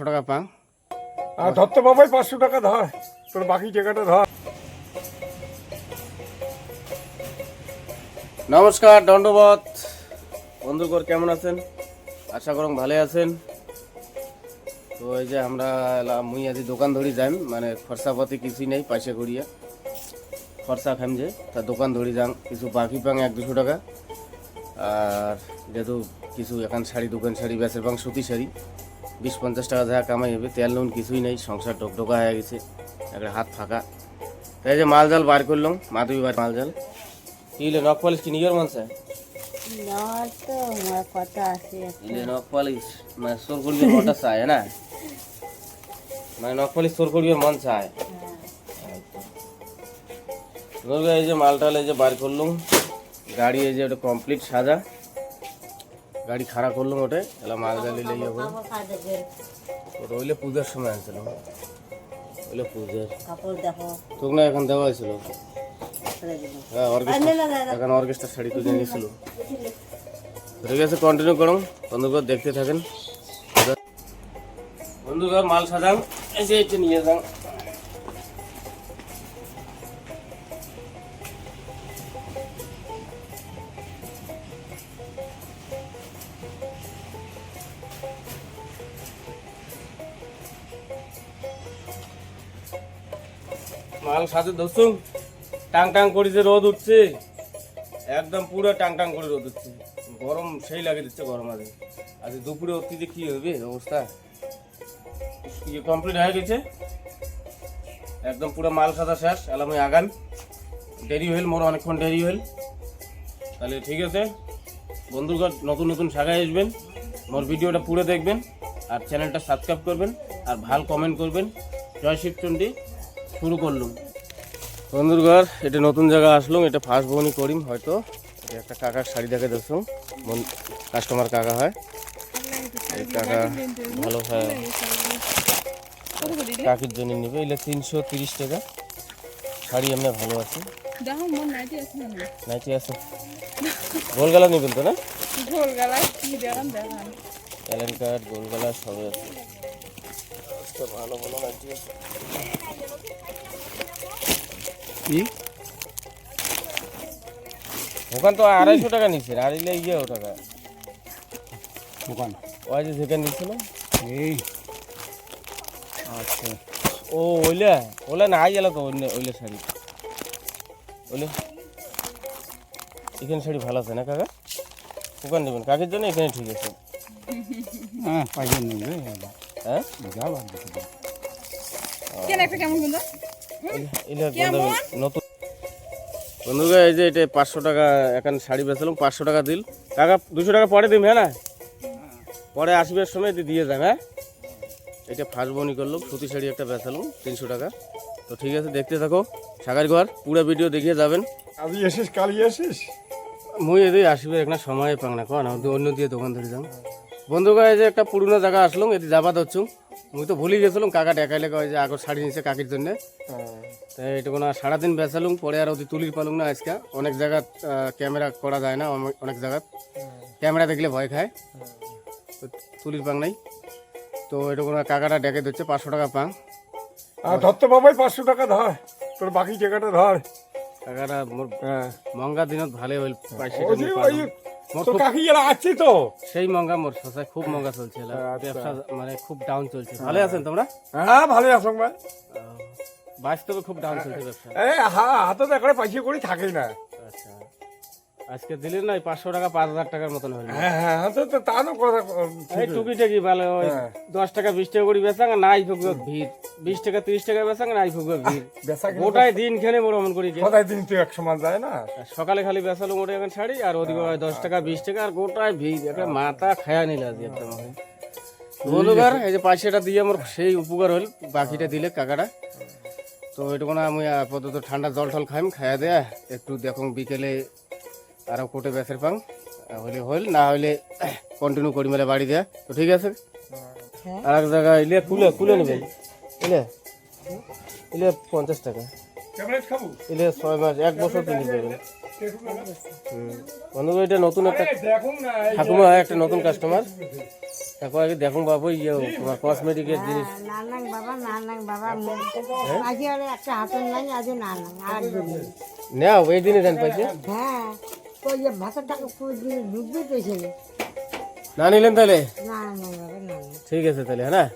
পাঁচশো টাকা পাং। আর ধরতে বাবাই পাঁচশো টাকা ধর। তোর বাকি টাকাটা ধর। নমস্কার দণ্ডবত বন্ধুকর কেমন আছেন? আশা করুন ভালো আছেন। তো এই যে আমরা মুই আজি দোকান ধরি যাম মানে খরচাপাতি কিছুই নেই পয়সা করিয়া খরচা খাম যে তা দোকান ধরি যাম কিছু বাকি পাং এক দুশো টাকা। আর যেহেতু কিছু এখন শাড়ি দোকান শাড়ি বেচের পাং সুতি শাড়ি। বিশ পঞ্চাশ টাকা যা কামাই হবে তেল নুন কিছুই নেই সংসার ঢোকঢোকা হয়ে গেছে একটা হাত ফাঁকা। তাই যে মাল জাল বার করলাম মাধবী বার মাল জাল। ইলে নখ পালিশ কি নিজের মন ইলে নখ পালিশ মানে সোর করবি মনটা চায় না? মানে নখ পালিশ সোর করবি মন চায়। দুর্গা এই যে মালটাল এই যে বার করলুম গাড়ি এই যে ওটা কমপ্লিট সাজা। গাড়ি খাড়া করলুম ওটে এলা মাল গালি লেগে যাব ওটা হইলে পূজার সময় আনছিল হইলে পূজার। তোকে না এখন দেওয়া হয়েছিল? হ্যাঁ অর্কেস্ট্রা এখন অর্কেস্ট্রা শাড়ি তো জানিয়েছিল ঠিক আছে কন্টিনিউ করুন। বন্ধুগর দেখতে থাকেন। বন্ধুগর মাল সাজান। এই নিয়ে যান। মাল সাথে ধরছুন টাং টাং করে যে রোদ উঠছে, একদম পুরো টাং টাং করে রোদ উঠছে। গরম সেই লাগে দিচ্ছে গরম আজ আজ দুপুরে অতিথি কি হবে অবস্থা? ইয়ে কমপ্লিট হয়ে গেছে? একদম পুরো মাল সাদা শেষ এলাম আগান। দেরি হইল, মোর অনেকক্ষণ দেরি হইল। তাহলে ঠিক আছে, বন্ধুগণ, নতুন নতুন শাখায় আসবেন, মোর ভিডিওটা পুরো দেখবেন, আর চ্যানেলটা সাবস্ক্রাইব করবেন, আর ভালো কমেন্ট করবেন। জয় শিবচন্ডী। শুরু করলুম। বন্ধুর ঘর এটা নতুন জায়গা আসলাম এটা ফার্স্ট বহনি করিম হয়তো। একটা কাকার শাড়ি দেখে দেখছ কাস্টমার কাকা হয়। এই কাকা ভালো হয়। কাকির জন্য নেবে এগুলো তিনশো তিরিশ টাকা। শাড়ি এমনি ভালো আছে। নাইটি আছে গোলগালা নেবেন তো না? ঝোল গালা কি দেখান দেখান কার্ড গোলগালা সবই আছে। আচ্ছা, ভালো ভালো আছে কি ওখান তো আড়াইশো টাকা নিচ্ছে আর এলে ইয়ে টাকা দোকান ওই যে যেখানে নিচ্ছিল এই আচ্ছা ও ওইলে ওলে না আই গেল তো ওইলে ওইলে শাড়ি ওইলে এখানে শাড়ি ভালো আছে না কাকা ওখানে নেবেন কাকের জন্য এখানে ঠিক আছে হ্যাঁ পাইয়ে নেবে হ্যাঁ? কেন একটা কেমন কিন্তু নতুন বন্ধুরা এই যে এটা পাঁচশো টাকা এখন শাড়ি বেচালাম পাঁচশো টাকা দিল। কাকা দুশো টাকা পরে দিম হ্যাঁ না? পরে আসবার সময় দিয়ে যান হ্যাঁ? এটা ফার্স্ট বনি করলাম সুতি শাড়ি একটা বেচালাম তিনশো টাকা। তো ঠিক আছে দেখতে থাকো সাগার ঘর পুরো ভিডিও দেখিয়ে যাবেন। আজ এসিস কালি এসিস মুই এদিকে আসবে একটা সময় পাং না কোন? অন্য দিয়ে দোকান ধরে যাম। বন্ধু কয়ে যে একটা পুরনো জায়গা আসলাম এদি যাবা ধরছুম মুই তো ভুলে গেছিলাম কাকা ডেকাইলে কয় যে আগর শাড়ি নিছে কাকির জন্য। তাই এটা কোনো সারাদিন বেচালুম পরে আর ওদি তুলির পালুম না আজকে। অনেক জায়গা ক্যামেরা করা যায় না অনেক- জায়গা ক্যামেরা দেখলে ভয় খায়। তো তুলির পাং নাই। তো এটা কোনো কাকাটা ডেকে দিচ্ছে পাঁচশো টাকা পাং। আর ধরতে বাবাই পাঁচশো টাকা ধর। তোর বাকি টাকাটা ধর। কাকাটা মোর হ্যাঁ। মঙ্গা দিনত ভালে হইল পাইছে তো কাকি এরা আছে তো? সেই মঙ্গা মোর খুব মঙ্গা চলছে এলা। ব্যবসা মানে খুব ডাউন চলছে। ভালো আছেন তোমরা? হ্যাঁ ভালো আছো ভাই। বাস্তবে খুব ডাউন চলছে ব্যবসা। এই হ্যাঁ হাতে তো এখন পয়সা করে থাকেই না। আচ্ছা। আজকে দিলেন না পাঁচশো টাকা পাঁচ হাজার টাকার মতন হইল হ্যাঁ হ্যাঁ তো তা না কথা এই টুকি টাকি ভালো ওই হ্যাঁ। দশ টাকা বিশ টাকা করে বেচাং নাই ফুকবে ভিড়। বিশ টাকা তিরিশ টাকা বেচাং নাই ফুকবে ভিড়। গোটাই দিন খেনে মোর অমন করি গে। দিন তো এক সমান যায় না। সকালে খালি বেচালো মোটে এখন শাড়ি আর ওদিকে ওই দশ টাকা বিশ টাকা আর গোটায় ভিড়। একটা মাথা খায়া নিল আজকে একটা মনে বন্ধুকার এই যে পয়সাটা দিয়ে আমার সেই উপকার হল বাকিটা দিলে কাকাটা তো এটা কোনো আমি আপাতত ঠান্ডা জল টল খাইম খাইয়া দেয়া। একটু দেখুন বিকেলে আরও কোটে বেসের পাং হলে হইল না হইলে কন্টিনিউ করি মেলে বাড়ি দেয়া। তো ঠিক আছে? আর এক জায়গায় ইলে কুলে কুলে নেবেন ইলে ইলে পঞ্চাশ টাকা। ইলে ছয় মাস এক বছর তিনি দেবেন। বন্ধু এটা নতুন একটা ঠাকুমা একটা নতুন কাস্টমার তারপর আগে দেখুন বাবু ইয়ে তোমার কসমেটিকের জিনিস। নানাং বাবা নানাং বাবা আজকে আর একটা হাতের নাই আজ নানাং আর দেবো নাও এই দিনে দেন পাইছে। হ্যাঁ। তো যে ভাতের টাকা পুরো দিনে ঢুকবে তো ছেলে না নিলেন তাহলে? না না না না ঠিক আছে তাহলে হ্যাঁ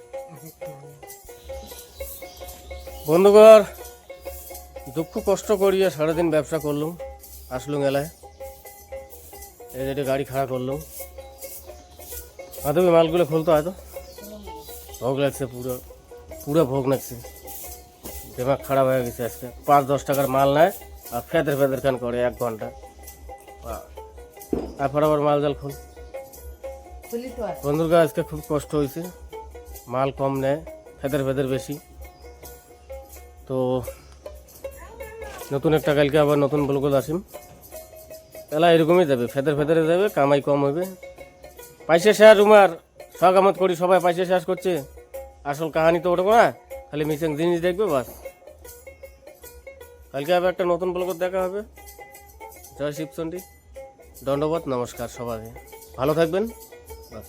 বন্ধুগর দুঃখ কষ্ট করিয়া সারাদিন ব্যবসা করলুম আসলুম এলায়। এই যে গাড়ি খাড়া করলুম। মাধবী মালগুলো খুলতো হয়তো? ভোগ লাগছে পুরো পুরো ভোগ লাগছে। দেমাগ খারাপ হয়ে গেছে আজকে। পাঁচ দশ টাকার মাল নেয় আর ফেদের ফেদের খান করে এক ঘণ্টা। তারপর আবার মাল জাল তো বন্ধুরা আজকে খুব কষ্ট হয়েছে। মাল কম নেয় ফেদের ফেদের বেশি। তো নতুন একটা কালকে আবার নতুন বলগোল আসিম। তাহলে এরকমই যাবে ফেদের ফেদের যাবে কামাই কম হবে। পয়সা শেয়ার উমার শখ আমত করি সবাই পয়সা শেষ করছে। আসল কাহানি তো ওটা না খালি মিসিং জিনিস দেখবে বাস। কালকে আবার একটা নতুন বলগত দেখা হবে। জয় শিবচন্ডী। দণ্ডবোধ নমস্কার সবাই ভালো থাকবেন বাস।